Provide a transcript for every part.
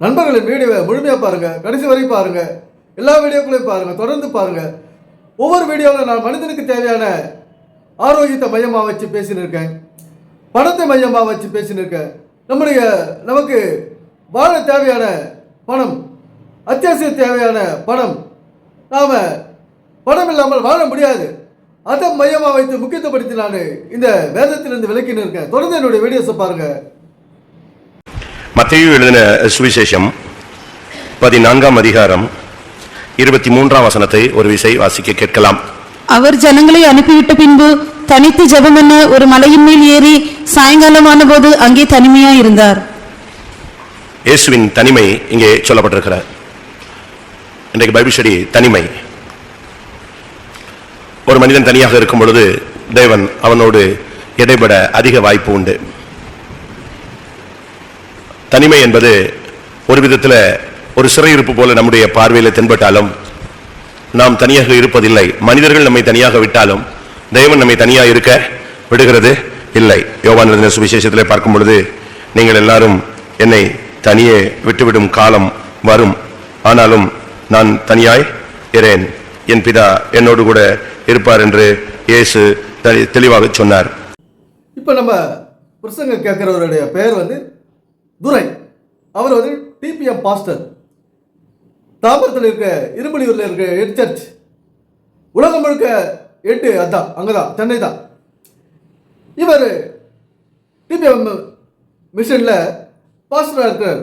நண்பர்களின் வீடியோவை முழுமையாக பாருங்கள் கடைசி வரையும் பாருங்கள் எல்லா வீடியோக்களையும் பாருங்கள் தொடர்ந்து பாருங்கள் ஒவ்வொரு வீடியோவில் நான் மனிதனுக்கு தேவையான ஆரோக்கியத்தை மையமாக வச்சு பேசின்னு இருக்கேன் பணத்தை மையமாக வச்சு பேசின்னு இருக்கேன் நம்முடைய நமக்கு வாழ தேவையான பணம் அத்தியாவசிய தேவையான பணம் நாம் பணம் இல்லாமல் வாழ முடியாது. அதை மையமாக வைத்து முக்கியத்துவப்படுத்தி நான் இந்த வேதத்திலிருந்து விலக்கின்னு இருக்கேன் தொடர்ந்து என்னுடைய வீடியோஸை பாருங்கள் மத்தேயு எழுதின சுவிசேஷம் பதினான்காம் அதிகாரம் இருபத்தி மூன்றாம் வசனத்தை ஒரு விசை வாசிக்க கேட்கலாம். அவர் ஜனங்களை அனுப்பிவிட்ட பின்பு தனித்து ஜெபம் ஒரு மலையின் மேல் ஏறி சாயங்காலமான போது அங்கே தனிமையா இருந்தார். இயேசுவின் தனிமை இங்கே சொல்லப்பட்டிருக்கிறார் இன்றைக்கு பைபிள் ஸ்டடி தனிமை. ஒரு மனிதன் தனியாக இருக்கும் பொழுது தேவன் அவனோடு இடைபட அதிக வாய்ப்பு உண்டு. தனிமை என்பது ஒரு விதத்தில் ஒரு சிறையிருப்பு போல நம்முடைய பார்வையில் தென்பட்டாலும் நாம் தனியாக இருப்பதில்லை. மனிதர்கள் நம்மை தனியாக விட்டாலும் தெய்வம் நம்மை தனியாக இருக்க விடுகிறது இல்லை. யோவான் சுவிசேஷத்தில் பார்க்கும் பொழுது நீங்கள் எல்லாரும் என்னை தனியே விட்டுவிடும் காலம் வரும். ஆனாலும் நான் தனியாய் இரேன் என் பிதா என்னோடு கூட இருப்பார் என்று இயேசு தெளி- தெளிவாக சொன்னார். இப்போ நம்ம பிரசங்க கேட்கிறவருடைய பெயர் வந்து துரை. அவர் வந்து டிபிஎம் பாஸ்டர் தாம்பரத்தில் இருக்க இருமலியூரில் இருக்க ஹெட் சர்ச் உலகம் முழுக்க எட்டு அதான் அங்கே தான் சென்னை தான் இவர் டிபிஎம் மிஷனில் பாஸ்டராக இருக்கிறார்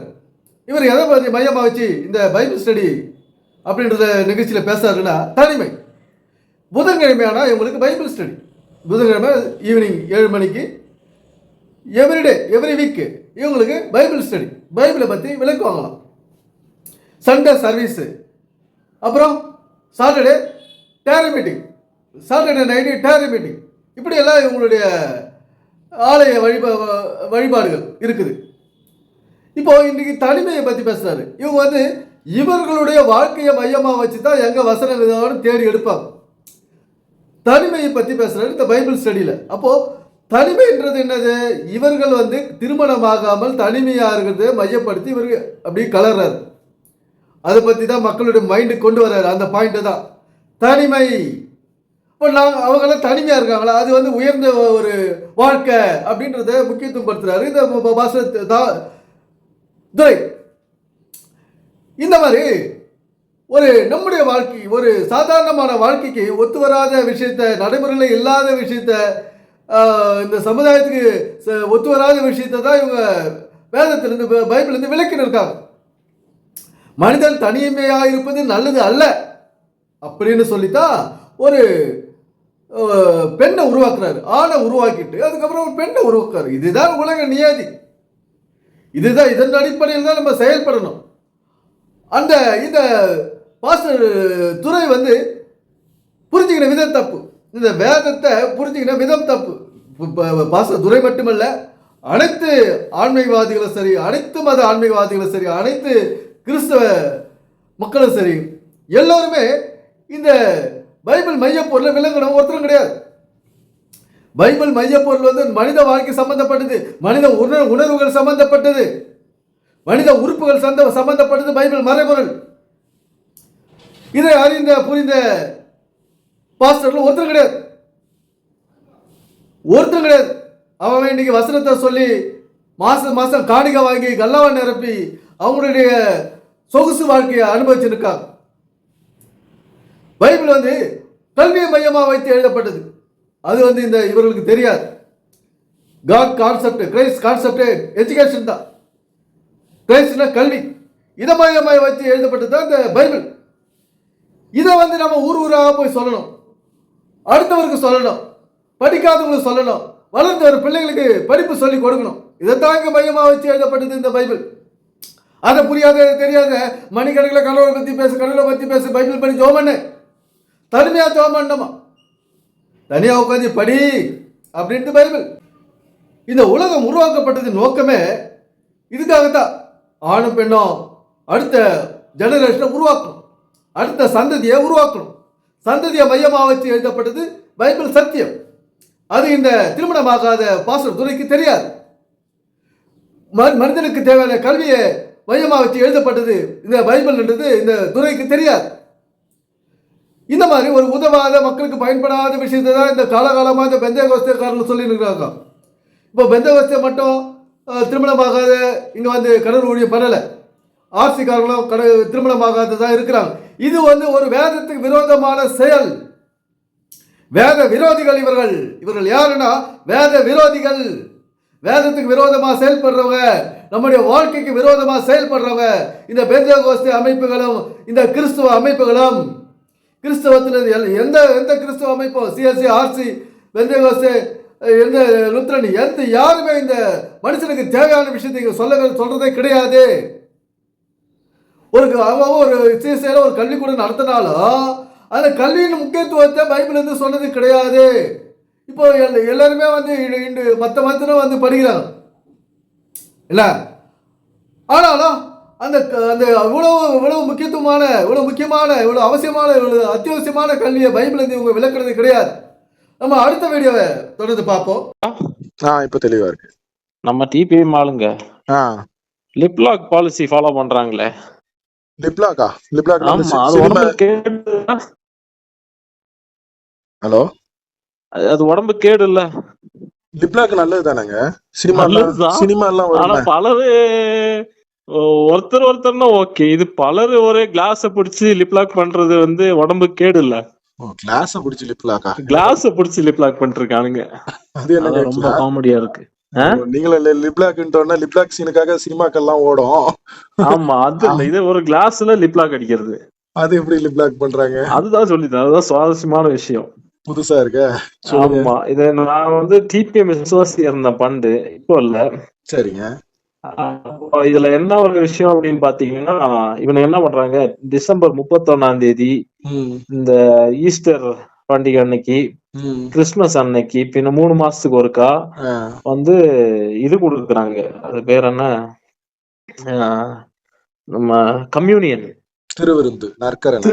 இவர் எதை மாதிரி மையமாக வச்சு இந்த பைபிள் ஸ்டடி அப்படின்றத நிகழ்ச்சியில் பேசுறாருன்னா தனிமை. புதன்கிழமை ஆனால் இவங்களுக்கு பைபிள் ஸ்டடி புதன்கிழமை ஈவினிங் ஏழு மணிக்கு எவ்ரிடே எவ்ரி வீக் இவங்களுக்கு பைபிள் ஸ்டடி பைபிளை பற்றி விளக்கு வாங்கலாம். சண்டே சர்வீஸு அப்புறம் Saturday tarry meeting Saturday night tarry meeting இப்படியெல்லாம் இவங்களுடைய ஆலய வழிபா வழிபாடுகள் இருக்குது. இப்போ இன்றைக்கி தனிமையை பற்றி பேசுகிறாரு இவங்க வந்து இவர்களுடைய வாழ்க்கையை மையமாக வச்சு தான் எங்கள் வசன விதமான தேடி எடுப்பாங்க. தனிமையை பற்றி பேசுகிறாரு இந்த பைபிள் ஸ்டடியில் அப்போது தனிமைன்றது என்னது? இவர்கள் வந்து திருமணமாகாமல் தனிமையாக இருக்கிறத மையப்படுத்தி இவர்கள் அப்படி கலர்றாரு. அதை பற்றி தான் மக்களுடைய மைண்டு கொண்டு வர்றாரு. அந்த பாயிண்ட்டு தான். தனிமை. இப்போ நாங்கள் அவங்களாம் தனிமையாக இருக்காங்களா? அது வந்து உயர்ந்த ஒரு வாழ்க்கை அப்படின்றத முக்கியத்துவம் படுத்துறாரு இந்த பாச தா- துரை. இந்த மாதிரி ஒரு நம்முடைய வாழ்க்கை ஒரு சாதாரணமான வாழ்க்கைக்கு ஒத்து வராத விஷயத்த நடைமுறையில் இல்லாத விஷயத்த இந்த சமுதாயத்துக்கு ச- ஒத்து வராத விஷயத்தை தான் இவங்க வேதத்திலிருந்து ப- விளக்கின்னு இருக்காங்க. மனிதன் தனிமையாக இருப்பது நல்லது அல்ல அப்படின்னு சொல்லித்தான் ஒரு பெண்ணை உருவாக்குறாரு. ஆணை உருவாக்கிட்டு அதுக்கப்புறம் ஒரு பெண்ணை உருவாக்குறாரு. இதுதான் உலக நியாதி. இதுதான் இதன் அடிப்படையில் தான் நம்ம செயல்படணும். அந்த இந்த பாஸ்டர் துறை வந்து புரிஞ்சுக்கிற விதம் தப்பு. இந்த வேதத்தை புரிஞ்சுக்கிற விதம் தப்பு. பாச துரை துறை மட்டுமல்ல அனைத்து ஆன்மீகவாதிகளும் சரி அனைத்து மத ஆன்மீகவாதிகளும் சரி அனைத்து கிறிஸ்தவ மக்களும் சரி எல்லோருமே இந்த பைபிள் மையப்பொருளை விளங்கணும் ஒருத்தரும் கிடையாது. பைபிள் மையப்பொருள் வந்து மனித வாழ்க்கை சம்பந்தப்பட்டது மனித உணர் உணர்வுகள் சம்பந்தப்பட்டது மனித உறுப்புகள் சந்த சம்பந்தப்பட்டது பைபிள் மறைபொருள். இதை அறிந்த புரிந்த பாஸ்டர்கள் ஒருத்தர் கிடையாது. ஒருத்தர் கிடையாது. அவன் இன்னைக்கு வசனத்தை சொல்லி மாசம் மாசம் காணிகை வாங்கி கல்லாவை நிரப்பி அவங்களுடைய சொகுசு வாழ்க்கையை அனுபவிச்சிருக்காங்க. பைபிள் வந்து கல்வியை மையமாக வைத்து எழுதப்பட்டது. அது வந்து இந்த இவர்களுக்கு தெரியாது. God concept Christ concept education தான். கிரைஸ்ட்னா கல்வி. இதை மையமாக வைத்து எழுதப்பட்டது தான் இந்த பைபிள். இதை வந்து நம்ம ஊர் ஊராக போய் சொல்லணும். அடுத்தவருக்கு சொல்லணும். படிக்காதவங்களுக்கு சொல்லணும். வளர்ந்து வர பிள்ளைங்களுக்கு படிப்பு சொல்லி கொடுக்கணும். இதைத்தான் இங்கே மையமாக வச்சு எழுதப்பட்டது இந்த பைபிள். அதை புரியாத தெரியாத மணிக்கணக்கில் கடவுளை பற்றி பேசு கடவுளை பற்றி பேசு பைபிள் படி ஜோம் பண்ணு தனிமையாக ஜோம் தனியாக உட்காந்து படி அப்படின்ட்டு பைபிள். இந்த உலகம் உருவாக்கப்பட்டது நோக்கமே இதுக்காகத்தான். ஆணும் பெண்ணும் அடுத்த ஜெனரேஷனை உருவாக்கணும். அடுத்த சந்ததியை உருவாக்கணும். சந்ததியை மையமாக வச்சு எழுதப்பட்டது பைபிள் சத்தியம். அது இந்த திருமணமாகாத பாஸ்டர் துறைக்கு தெரியாது. ம- மனிதனுக்கு தேவையான கல்வியை மையமாக வச்சு எழுதப்பட்டது இந்த பைபிள்ன்றது இந்த துறைக்கு தெரியாது. இந்த மாதிரி ஒரு உதவாத மக்களுக்கு பயன்படாத விஷயத்தை தான் இந்த காலகாலமாக இந்த பெந்தைய சொல்லி சொல்லியிருக்கிறாங்க இப்போ பெந்தைய மட்டும் திருமணமாகாத இங்கே வந்து கடல் ஊழியம் பண்ணலை. ஆர்சிக்காரங்களும் கட திருமணமாகாததான் இருக்கிறாங்க இது வந்து ஒரு வேதத்துக்கு விரோதமான செயல். வேத விரோதிகள் இவர்கள். இவர்கள் யாருன்னா வேத விரோதிகள். வேதத்துக்கு விரோதமாக செயல்படுறவங்க நம்முடைய வாழ்க்கைக்கு விரோதமாக செயல்படுறவங்க இந்த பெந்தகோஸ்தி அமைப்புகளும் இந்த கிறிஸ்துவ அமைப்புகளும். கிறிஸ்தவத்தில் எல்- எந்த எந்த கிறிஸ்துவ அமைப்பும் சிஎஸ்சி ஆர்சி பெந்தகோஸ்து எந்த லுத்ரன் எந்த யாருமே இந்த மனுஷனுக்கு தேவையான விஷயத்தை சொல்ல சொல்றதே கிடையாது. ஒரு அவன் ஒரு சிஎஸ்ஐயில் ஒரு கல்விக்கூடம் நடத்தினாலும் அந்த கல்வியின் முக்கியத்துவத்தை பைபிள் வந்து சொன்னது கிடையாது. இப்போ எல்- எல்லாருமே வந்து இ- இன்று மற்ற மத்திரம் வந்து படிக்கிறாங்க. இல்லை? ஆனாலும் அந்த அந்த இவ்வளவு இவ்வளவு முக்கியத்துவமான இவ்வளவு முக்கியமான இவ்வளவு அவசியமான இவ்வளவு அத்தியாவசியமான கல்வியை பைபிள் வந்து இவங்க விளக்குறது கிடையாது. நம்ம அடுத்த வீடியோவை தொடர்ந்து பார்ப்போம். ஆ இப்ப தெளிவா இருக்கு. நம்ம டிபிஎம் ஆளுங்க. ஆ. லிப்லாக் பாலிசி ஃபாலோ பண்றாங்களே. லிப்லாக்கா லிப்லாக் ஆமா அது உடம்பு கேடு ஹலோ? அது- உடம்பு கேடு இல்ல லிப்லாக் நல்லது தானேங்க? சினிமா. சினிமா எல்லாம் ஆனா பலரு ஒருத்தர் ஒருத்தர்னா ஓகே. இது பலரு ஒரே கிளாஸ பிடிச்சு லிப்லாக் பண்றது வந்து உடம்பு கேடு இல்ல கிளாஸ பிடிச்சி லிப்லாக்கா கிளாஸ பிடிச்சு லிப்லாக் பண்ணிருக்கானுங்க அது அது என்ன ரொம்ப காமெடியா இருக்கு? நீங்களும் லிப்லாக்ன்றோன்னா லிப்லாக் சீனுக்காக சினிமாக்கெல்லாம் ஓடும். ஆமா அது இல்ல. இது ஒரு கிளாஸ்ல லிப்லாக் அடிக்கிறது. அது எப்படி லிப்லாக் பண்றாங்க? அதுதான் சொல்லிட்டேன் அதுதான் சுவாரஸ்யமான விஷயம். புதுசா இருக்க. ஆமா இது நான் வந்து டிபிஎம் விசுவாசி இருந்தேன் பண்டு இப்போ இல்ல. சரிங்க. இதுல என்ன ஒரு விஷயம் அப்படின்னு பாத்தீங்கன்னா இவனுங்க என்ன பண்றாங்க? டிசம்பர் முப்பத்தொன்னாம் தேதி இந்த ஈஸ்டர் பண்டிகை அன்னைக்கு கிறிஸ்மஸ் அன்னைக்கு பின்ன மூணு மாசத்துக்கு ஒருக்கா வந்து இது கொடுக்குறாங்க. அது பேர் என்ன? ஆஹ் நம்ம கம்யூனியன். திருவிருந்து நற்கரன்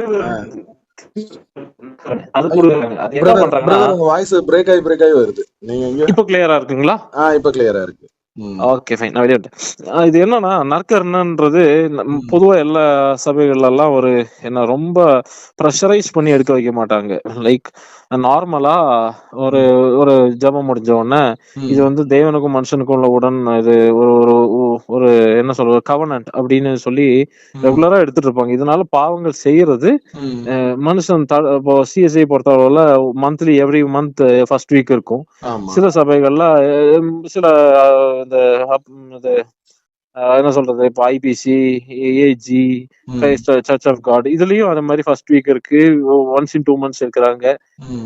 அது கொடுக்குறாங்க. அது என்ன பண்றாங்கன்னா உங்க வாய்ஸ் பிரேக் ஆகி பிரேக் ஆகி வருது. நீங்க இப்போ கிளியரா இருக்குங்களா? ஆ இப்ப கிளியரா இருக்கு. ஓகே ஃபைன் நான் வெளியே வந்துட்டேன். ஆஹ் இது என்னன்னா நற்கர்ணன்றது நம் பொதுவா எல்லா சபைகள்ல எல்லாம் ஒரு என்ன ரொம்ப ப்ரெஷரைஸ் பண்ணி எடுக்க வைக்க மாட்டாங்க. லைக் நார்மலா ஒரு ஒரு ஜெபம் முடிஞ்ச உடனே. இது வந்து தேவனுக்கும் மனுஷனுக்கும் உள்ள உடன் இது ஒரு ஒரு ஒரு என்ன சொல்ற கவனன்ட் அப்படின்னு சொல்லி ரெகுலரா எடுத்துட்டு இருப்பாங்க. இதனால பாவங்கள் செய்யறது மனுஷன் த- இப்போ சிஎஸ்ஐ பொறுத்தவரையில monthly every month first week இருக்கும். சில சபைகள்ல சில இந்த இது என்ன சொல்றது இப்போ ஐபிசி ஏஜி ம். சர்ச் ஆஃப் காட் இதுலயும் அந்த மாதிரி ஃபர்ஸ்ட் வீக் இருக்கு ஒன்ஸ் இன் டூ மந்த்ஸ் இருக்கிறாங்க.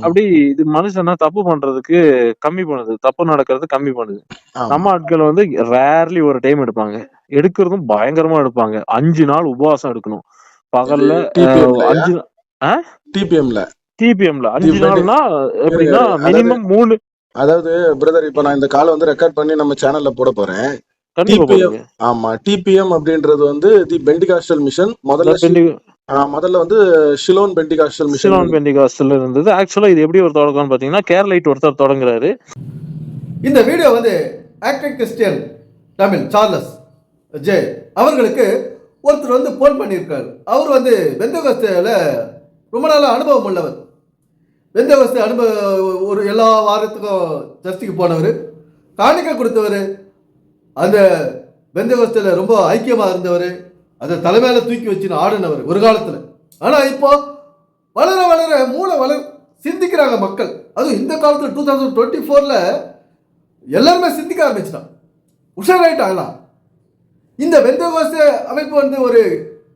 அப்படி இது மனுஷனா தப்பு பண்றதுக்கு கம்மி பண்ணுது தப்பு நடக்கிறது கம்மி பண்ணுது. நம்ம ஆட்கள் வந்து ரேர்லி ஒரு டைம் எடுப்பாங்க எடுக்கிறதும் பயங்கரமா எடுப்பாங்க அஞ்சு நாள் உபவாசம் எடுக்கணும் பகல்ல? அஞ்சு டிபிஎம்ல டிபிஎம்ல அஞ்சு. நாள்னா எப்படின்னா மினிமம் மூணு அதாவது பிரதர் இப்ப நான் இந்த காலை வந்து ரெக்கார்ட் பண்ணி நம்ம சேனல்ல போட போறேன். போடுங்க. ஆமா டிபிஎம் அப்படின்றது வந்து தி பெண்டிகாஸ்டல் மிஷன் முதல்ல முதல்ல வந்து Ceylon Pentecostal mission Ceylon Pentecostal இருந்தது. ஆக்சுவலா இது எப்படி ஒரு தொடக்கம்னு பாத்தீங்கன்னா கேரளைட் ஒருத்தர் தொடங்குறாரு. இந்த வீடியோ வந்து acting Christian Tamil Charles J அவர்களுக்கு ஒருத்தர் வந்து ஃபோன் பண்ணியிருக்காரு. அவர் வந்து வெந்தகஸ்தையில் ரொம்ப நாள் அனுபவம் உள்ளவர். வெந்தகஸ்தை அனுபவ ஒரு எல்லா வாரத்துக்கும் சர்ச்சுக்கு போனவர். காணிக்க கொடுத்தவர். அந்த வெந்தகஸ்தையில் ரொம்ப ஐக்கியமாக இருந்தவர். அதை தலைமையில தூக்கி வச்சுன்னு ஆடினவர் ஒரு காலத்தில். ஆனால் இப்போ வளர வளர மூளை வளர சிந்திக்கிறாங்க மக்கள். அதுவும் இந்த காலத்தில் டூ தௌசண்ட் டுவெண்ட்டி ஃபோரில் எல்லாருமே சிந்திக்க ஆரம்பிச்சிட்டான் உஷாராயிட்டாங்களா? இந்த வெந்தகோச அமைப்பு வந்து ஒரு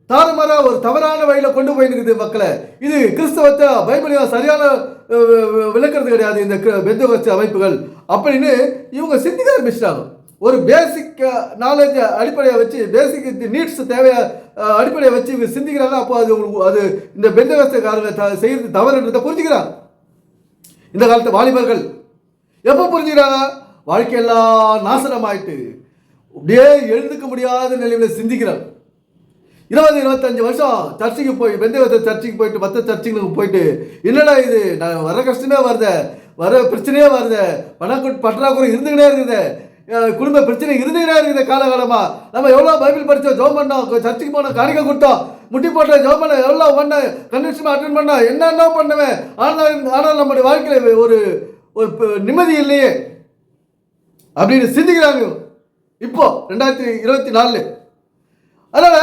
தாறுமாறாக ஒரு தவறான வழியில் கொண்டு போயிருக்குது மக்களை. இது கிறிஸ்தவத்தை பைபிளையும் சரியான விளக்கிறது விளக்குறது கிடையாது இந்த வெந்தகோச அமைப்புகள். அப்படின்னு இவங்க சிந்திக்க ஆரம்பிச்சிட்டாங்க. ஒரு பேசிக் நாலேஜ் அடிப்படையை வச்சு பேசிக் நீட்ஸ் தேவையை அடிப்படையை வச்சு இவங்க சிந்திக்கிறாங்க. அப்போ அது உங்களுக்கு- அது இந்த பெந்தகோசக்காரங்க செய்கிறது செய்யறது தவறுன்றதை புரிஞ்சுக்கிறாங்க. இந்த காலத்து வாலிபர்கள் எப்போ புரிஞ்சுக்கிறாங்க? வாழ்க்கையெல்லாம் நாசனம் ஆயிட்டு அப்படியே எழுந்துக்க முடியாத நிலையில சிந்திக்கிறாங்க. இருபது இருபத்தஞ்சு வருஷம் சர்ச்சுக்கு போய் பெந்தகத்தை சர்ச்சுக்கு போயிட்டு மற்ற சர்ச்சுங்களுக்கு போயிட்டு என்னடா இது? நான் வர கஷ்டமே வருதே வர பிரச்சனையே வருதே பணம் பற்றாக்குறை இருந்துக்கிட்டே இருக்குது. குடும்ப பிரச்சனை இருந்துகிட்டே இருக்குது காலகாலமா. நம்ம எவ்வளோ பைபிள் படித்தோம் ஜோம் பண்ணோம் சர்ச்சுக்கு போனோம் காணிக்க கொடுத்தோம் முட்டி போட்ட ஜோம் பண்ண எவ்வளோ பண்ண கன்வென்ஷன் அட்டன் பண்ண என்னென்ன பண்ணுவேன். ஆனால் ஆனால் நம்முடைய வாழ்க்கையில் ஒரு ஒரு நிம்மதி இல்லையே. அப்படின்னு சிந்திக்கிறாங்க. இப்போ ரெண்டாயிரத்தி இருபத்தி நாலு அதனால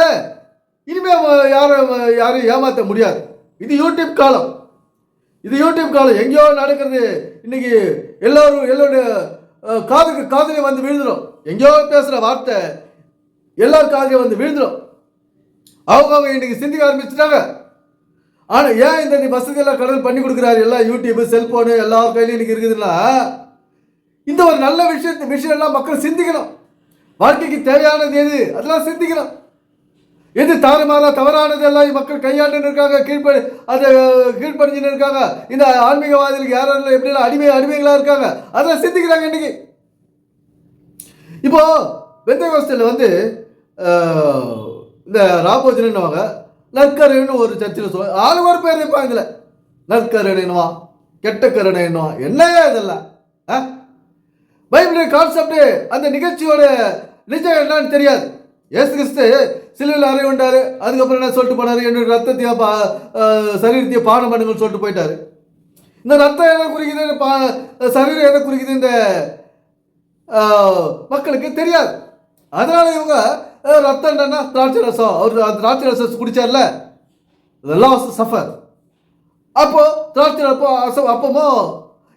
இனிமேல் யாரும் யாரும் யாரையும் ஏமாற்ற முடியாது. இது யூடியூப் காலம். இது யூடியூப் காலம். எங்கேயோ நடக்கிறது. இன்னைக்கு எல்லோரும் எல்லோருடைய காதுக்கு காதலையும் வந்து விழுந்துடும் எங்கேயோ பேசுகிற வார்த்தை எல்லார் காதலையும் வந்து விழுந்துடும் அவங்க அவங்க இன்னைக்கு சிந்திக்க ஆரம்பிச்சிட்டாங்க. ஆனால் ஏன் இந்த நீ வசதியெல்லாம் கடல் பண்ணி கொடுக்குறாரு? எல்லாம் யூடியூப் செல்ஃபோனு எல்லா கையிலும் இன்னைக்கு இருக்குதுன்னா இந்த ஒரு நல்ல விஷயத்து விஷயம் எல்லாம் மக்கள் சிந்திக்கணும். வாழ்க்கைக்கு தேவையானது எது? அதெல்லாம் சிந்திக்கணும். எது தாறுமாறா தவறானது எல்லாம் மக்கள் கையாண்டு இருக்காங்க கீழ்ப்படி அதை கீழ்ப்படிஞ்சுன்னு இருக்காங்க இந்த ஆன்மீகவாதிகளுக்கு யாரெல்லாம் எப்படிலாம் அடிமை அடிமைகளாக இருக்காங்க. அதெல்லாம் சிந்திக்கிறாங்க இன்னைக்கு. இப்போ வெந்தகோஸ்தில் வந்து இந்த ராபோஜனுவாங்க நற்கருன்னு ஒரு சர்ச்சில் சொல்ல ஆளு ஒரு பேர் இருப்பாங்க இதில். நற்கருணைன்னுவா கெட்ட கருணைன்னுவா என்னையா இதெல்லாம் ஆ? பைபிள் கான்செப்ட் அந்த நிகழ்ச்சியோட நிஜம் என்னன்னு தெரியாது. இயேசு கிறிஸ்து சிலுவையில் அறை கொண்டாரு அதுக்கப்புறம் என்ன சொல்லிட்டு போனாரு? என்னுடைய ரத்தத்தையும் பா அஹ், பாடம் பானம் பண்ணுங்கன்னு சொல்லிட்டு போயிட்டாரு. இந்த ரத்தம் எதை குறிக்குது? பா சரீரம் எதை குறிக்குது? இந்த மக்களுக்கு தெரியாது. அதனால இவங்க ரத்தம் என்னன்னா திராட்சை ரசம். அவர் அந்த திராட்சை ரசம் குடிச்சார்ல? இதெல்லாம் சஃபர் அப்போ திராட்சை அப்போ அச- அப்பமோ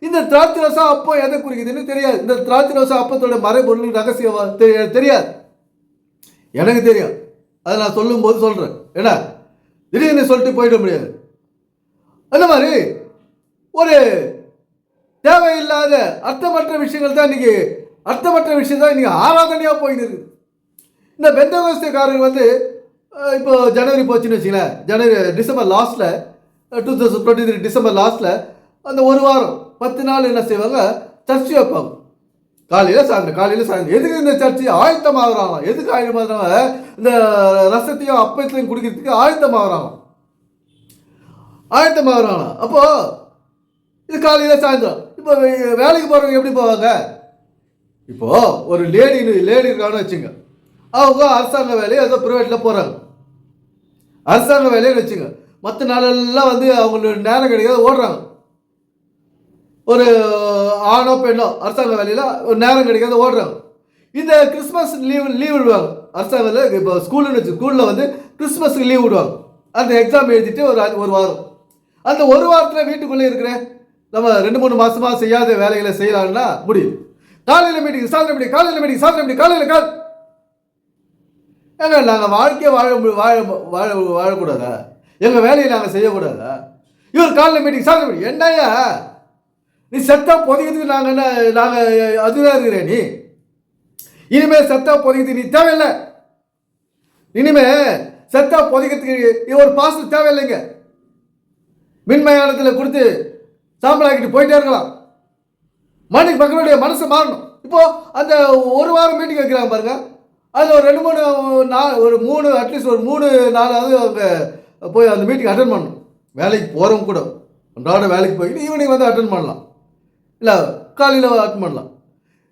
இந்த திராட்சை ரசம் அப்போ எதை குறிக்குதுன்னு தெரியாது. இந்த திராட்சை ரசம் அப்பத்தோட மறைபொருள் ரகசியம் தெரியாது. எனக்கு தெரியும். அதை நான் சொல்லும்போது சொல்கிறேன் ஏன்னா திடீர்னு சொல்லிட்டு போயிட முடியாது. அந்த மாதிரி ஒரு தேவையில்லாத அர்த்தமற்ற விஷயங்கள் தான் இன்னைக்கு அர்த்தமற்ற விஷயம் தான் இன்னைக்கு ஆராதனையாக போயின்னு இருக்குது இந்த பெந்தகோஸ்தக்காரர் வந்து இப்போ ஜனவரி போச்சுன்னு வச்சுங்களேன் ஜனவரி டிசம்பர் லாஸ்ட்டில் two thousand twenty three December லாஸ்ட்டில் அந்த ஒரு வாரம் பத்து நாள் என்ன செய்வாங்க? சர்ச்சு வைப்பாங்க காலையில் சாயந்தரம் காலையில் சாயந்தரம். எதுக்கு இந்த சர்ச்சு ஆயத்தமாகறாங்க. எதுக்கு ஆயத்தமாகறாங்க? இந்த ரசத்தையும் அப்பத்தையும் குடிக்கிறதுக்கு ஆயத்தமாகறாங்க. ஆயத்தமாகறாங்க. அப்போ இது காலையில் சாயந்தரம். இப்போ வேலைக்கு போகிறவங்க எப்படி போவாங்க? இப்போ ஒரு லேடி லேடி இருக்கான்னு வச்சுங்க. அவங்க அரசாங்க வேலையை ஏதோ ப்ரைவேட்டில் போகிறாங்க அரசாங்க வேலையை வச்சுங்க. மற்ற நாளெல்லாம் வந்து அவங்களுக்கு நேரம் கிடைக்காது ஓடுறாங்க. ஒரு ஆணோ பெண்ணோ அரசாங்க வேலையில் ஒரு நேரம் கிடைக்காது ஓடுறாங்க. இந்த கிறிஸ்மஸ் லீவ் லீவ் விடுவாங்க. அரசாங்கத்தில் இப்போ ஸ்கூல்னு வச்சு ஸ்கூலில் வந்து கிறிஸ்மஸ்க்கு லீவ் விடுவாங்க. அந்த எக்ஸாம் எழுதிட்டு ஒரு ஒரு வாரம். அந்த ஒரு வாரத்தில் வீட்டுக்குள்ளே இருக்கிற நம்ம ரெண்டு மூணு மாதமாக செய்யாத வேலைகளை செய்யலாம்னா முடியும். காலையில் மீட்டிங் சாதனை மீட்டிங் காலையில் மீட்டிங் சாதனை மீட்டிங் காலையில் கால். ஏங்க நாங்கள் வாழ்க்கையை வாழ வாழ வாழ வாழக்கூடாதா? எங்கள் வேலையை நாங்கள் செய்யக்கூடாதா? இவர் காலையில் மீட்டிங் சாதனை மீட்டிங் என்னய்யா? நீ செத்தா பொதிக்கிறதுக்கு நாங்கள் என்ன நாங்கள் அதுதான் இருக்கிறேன் நீ? இனிமேல் செத்தா புதைக்கிறதுக்கு நீ தேவையில்லை. இனிமே செத்தா பொதிக்கிறதுக்கு ஒரு பாசல் தேவையில்லைங்க. மின்மயானத்தில் கொடுத்து சாம்பலாக்கிட்டு போயிட்டே இருக்கலாம். மணிக்கு மக்களுடைய மனசு மாறணும். இப்போ அந்த ஒரு வாரம் மீட்டிங் வைக்கிறாங்க பாருங்க. அதில் ஒரு ரெண்டு மூணு நாலு ஒரு மூணு அட்லீஸ்ட் ஒரு மூணு நாலாவது அவங்க போய் அந்த மீட்டிங் அட்டன் பண்ணணும். வேலைக்கு போகிறவங்க கூட. அன்றாட வேலைக்கு போயிட்டு ஈவினிங் வந்து அட்டன் பண்ணலாம். இல்லை காலையில் அட்டன் பண்ணலாம்.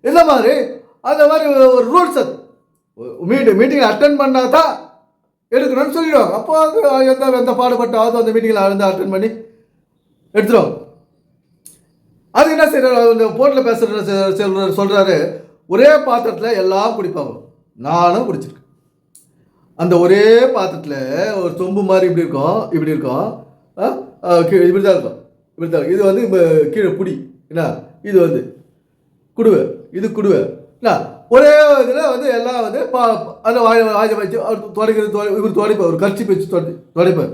இந்த மாதிரி? அந்த மாதிரி ஒரு ரூல்ஸ் அது. மீட்டிங் மீட்டிங் அட்டன் பண்ணால் தான் எடுக்கணும்னு சொல்லிடுவாங்க. அப்போ அது எந்த எந்த பாடுபட்டாவது அந்த மீட்டிங்கில் வந்து அட்டன் பண்ணி எடுத்துருவாங்க. அது என்ன செய்கிறார் அந்த போட்டில் பேசுகிற செல்வர் சொல்கிறாரு ஒரே பாத்திரத்தில் எல்லாம் குடிப்பாங்க. நானும் குடிச்சிருக்கேன். அந்த ஒரே பாத்திரத்தில் ஒரு சொம்பு மாதிரி இப்படி இருக்கும் இப்படி இருக்கும். இப்படி தான் இருக்கும். இப்படி தான் இது வந்து கீழே புடி. என்ன? இது வந்து குடுவை இது குடுவை. என்ன? ஒரே இதில் வந்து எல்லாம் வந்து பா அந்த வாய் வாய் வச்சு அவர் துடைக்கிறது இவர் துடைப்பார் ஒரு கட்சி வச்சு துடை துடைப்பார்.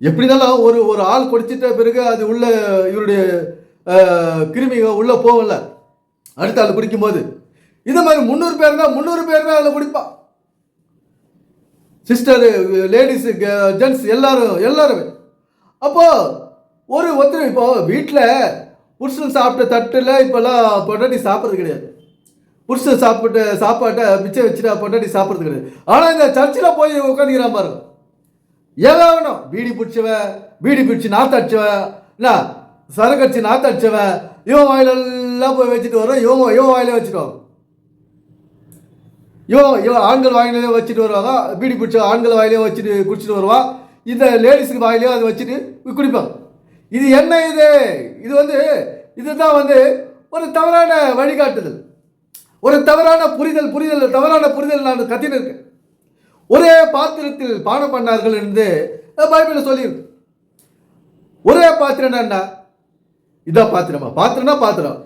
எப்படினாலும் ஒரு ஒரு ஆள் குடிச்சிட்ட பிறகு அது உள்ள இவருடைய கிருமிகள் உள்ளே போகல அடுத்த ஆள் குடிக்கும்போது இதே மாதிரி முந்நூறு பேர் தான் முந்நூறு பேர் தான் அதில் குடிப்பான் சிஸ்டர் லேடிஸு ஜென்ட்ஸ் எல்லாரும் எல்லாருமே. அப்போ ஒரு ஒருத்தர் இப்போ வீட்டில் புருஷன் சாப்பிட்ட தட்டில் இப்போல்லாம் பொண்டாட்டி சாப்பிட்றது கிடையாது. புருஷன் சாப்பிட்ட சாப்பாட்டை மிச்சம் வச்சுட்டா பொண்டாட்டி சாப்பிட்றது கிடையாது. ஆனால் இந்த சர்ச்சில் போய் உட்காந்துக்கிறான் பாருங்க. எவன் வேணும்? பீடி பிடிச்சவன் பீடி பிடிச்சி நாத்தடிச்சவன் என்ன? சரக்கடிச்சு நாத்தடிச்சவன் இவன் வாயிலெல்லாம் போய் வச்சுட்டு வரும் இவன் இவன் வாயிலே வச்சுட்டு வரோம் இவன் இவன் ஆண்கள் வாயிலே வச்சுட்டு வருவாங்க பீடி பிடிச்ச ஆண்கள் வாயிலே வச்சுட்டு குடிச்சிட்டு வருவான். இந்த லேடிஸுக்கு வாயிலையும் அதை வச்சுட்டு குடிப்பாங்க இது என்ன இது? இது வந்து இதுதான் வந்து ஒரு தவறான வழிகாட்டுதல். ஒரு தவறான புரிதல் புரிதல் தவறான புரிதல் நான் கத்தின்னு இருக்கேன் ஒரே பாத்திரத்தில் பானம் பண்ணார்கள் என்று பைபிள் சொல்லியிருக்கு. ஒரே பாத்திரம் என்ன? இதான் பாத்திரமா? பாத்திரம்னா பாத்திரம்.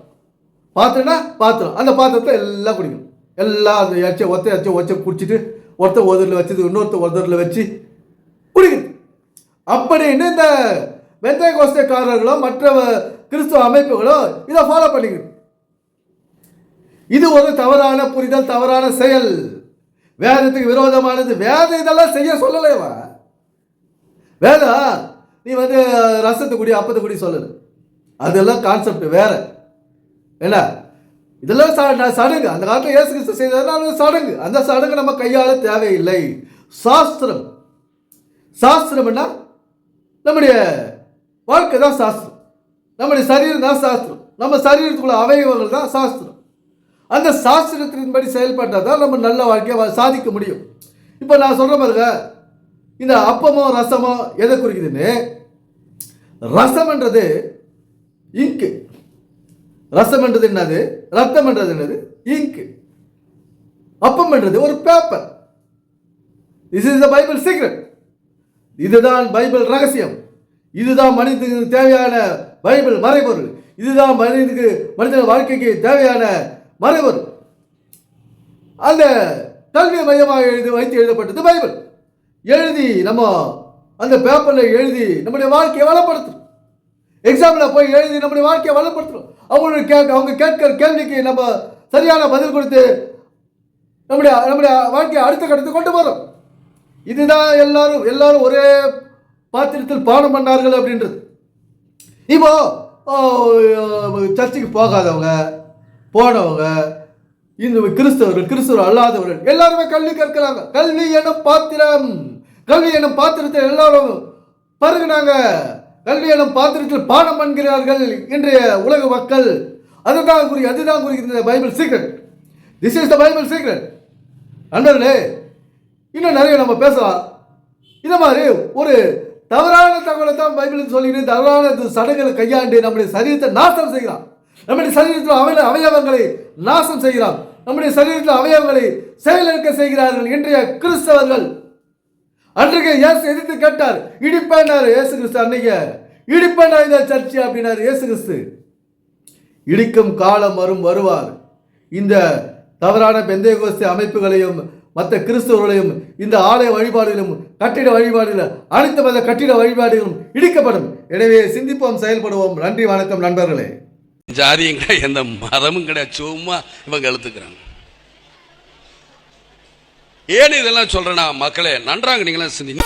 பாத்திரம்னா பாத்திரம். அந்த பாத்திரத்தை எல்லாம் குடிக்கணும். எல்லாம் அந்த எச்ச ஒத்த எச்ச ஒச்ச குடிச்சிட்டு ஒருத்தர் ஒருத்தரில் வச்சது இன்னொருத்தர் ஒதரில் வச்சு குடிக்கணும். அப்படின்னு இந்த வெந்தய கோஸ்தக்காரர்களோ மற்ற கிறிஸ்துவ அமைப்புகளோ இதை ஃபாலோ பண்ணிக்கணும் இது ஒரு தவறான புரிதல் தவறான செயல். வேதத்துக்கு விரோதமானது. வேதம் இதெல்லாம் செய்ய சொல்லலைவா வேதம் நீ வந்து ரசத்தை குடி அப்பத்தை குடி சொல்லல. அதெல்லாம் கான்செப்ட் வேற. என்ன? இதெல்லாம் ச- சடங்கு. அந்த காலத்தில் இயேசு கிறிஸ்து செய்ததுனால சடங்கு. அந்த சடங்கு நம்ம கையாள தேவையில்லை. சாஸ்திரம். சாஸ்திரம்னா நம்முடைய வாழ்க்கை தான் சாஸ்திரம். நம்முடைய சரீரம் தான் சாஸ்திரம். நம்ம சரீரத்துக்குள்ள அவயவங்கள் தான் சாஸ்திரம். அந்த சாஸ்திரத்தின்படி செயல்பட்டால் தான் நம்ம நல்ல வாழ்க்கையை சாதிக்க முடியும். இப்போ நான் சொல்கிற பாருங்க இந்த அப்பமோ ரசமோ எதை குறிக்குதுன்னு? ரசம்ன்றது இங்கு. ரசம்ன்றது என்னது? ரத்தம்ன்றது என்னது? இங்கு. அப்பம்ன்றது ஒரு paper this is the Bible secret இதுதான் பைபிள் ரகசியம். இதுதான் மனிதனுக்கு தேவையான பைபிள் மறைபொருள். இதுதான் மனிதனுக்கு மனிதன வாழ்க்கைக்கு தேவையான மறைபொருள். அந்த கல்வி மையமாக எழுதி வைத்து எழுதப்பட்டது பைபிள். எழுதி நம்ம அந்த பேப்பரில் எழுதி நம்முடைய வாழ்க்கையை வளப்படுத்தும். எக்ஸாமில் போய் எழுதி நம்முடைய வாழ்க்கையை வளப்படுத்துகிறோம் அவங்களுக்கு கேட்க அவங்க கேட்கிற கேள்விக்கு நம்ம சரியான பதில் கொடுத்து நம்முடைய நம்முடைய வாழ்க்கையை அடுத்த கட்டத்துக்கு கொண்டு போகிறோம் இதுதான் எல்லாரும் எல்லாரும் ஒரே பாத்திரத்தில் பானம் பண்ணார்கள் அப்படின்றது. இப்போ சர்ச்சுக்கு போகாதவங்க போனவங்க இந்த கிறிஸ்தவர்கள் கிறிஸ்தவர் அல்லாதவர்கள் எல்லாருமே கல்வி கற்கிறாங்க. கல்வி எனும் பாத்திரம். கல்வி எனும் பாத்திரத்தை எல்லாரும் பருகினாங்க. கல்வி எனும் பாத்திரத்தில் பானம் பண்ணுகிறார்கள் இன்றைய உலக மக்கள். அதுதான் குறி அதுதான் குறிக்கிறது Bible secret this is the Bible secret நண்பர்களே இன்னும் நிறைய நம்ம பேசலாம். இந்த மாதிரி ஒரு தவறான தகவலை தான் பைபிள் சொல்லிட்டு தவறான சடங்குகளை கையாண்டு நம்முடைய சரீரத்தை நாசம் செய்கிறான். நம்முடைய சரீரத்தில் அவய அவயவங்களை நாசம் செய்கிறான். நம்முடைய சரீரத்தில் அவயவங்களை செயலிழக்க செய்கிறார்கள் இன்றைய கிறிஸ்தவர்கள். அன்றைக்கு இயேசு எதிர்த்து கேட்டார் இடிப்பேனார் இயேசு கிறிஸ்து அன்னைக்கு? இடிப்பேனா இந்த சர்ச்சு அப்படின்னார் இயேசு கிறிஸ்து. இடிக்கும் காலம் வரும் வருவார். இந்த தவறான பெந்தைகோஸ்து அமைப்புகளையும் மற்ற கிறிஸ்தவர்களையும் இந்த ஆலய வழிபாடுகளும் கட்டிட வழிபாடுகளும் அனைத்து மத கட்டிட வழிபாடுகளும் இடிக்கப்படும். எனவே சிந்திப்போம் செயல்படுவோம். நன்றி வணக்கம் நண்பர்களே. ஜாதியும் கிடையாது எந்த மதமும் கிடையாது. சும்மா இவங்க எழுத்துக்கிறாங்க. ஏன் இதெல்லாம் சொல்றேன்னா மக்களே நன்றாங்க நீங்களாம் சிந்திங்க.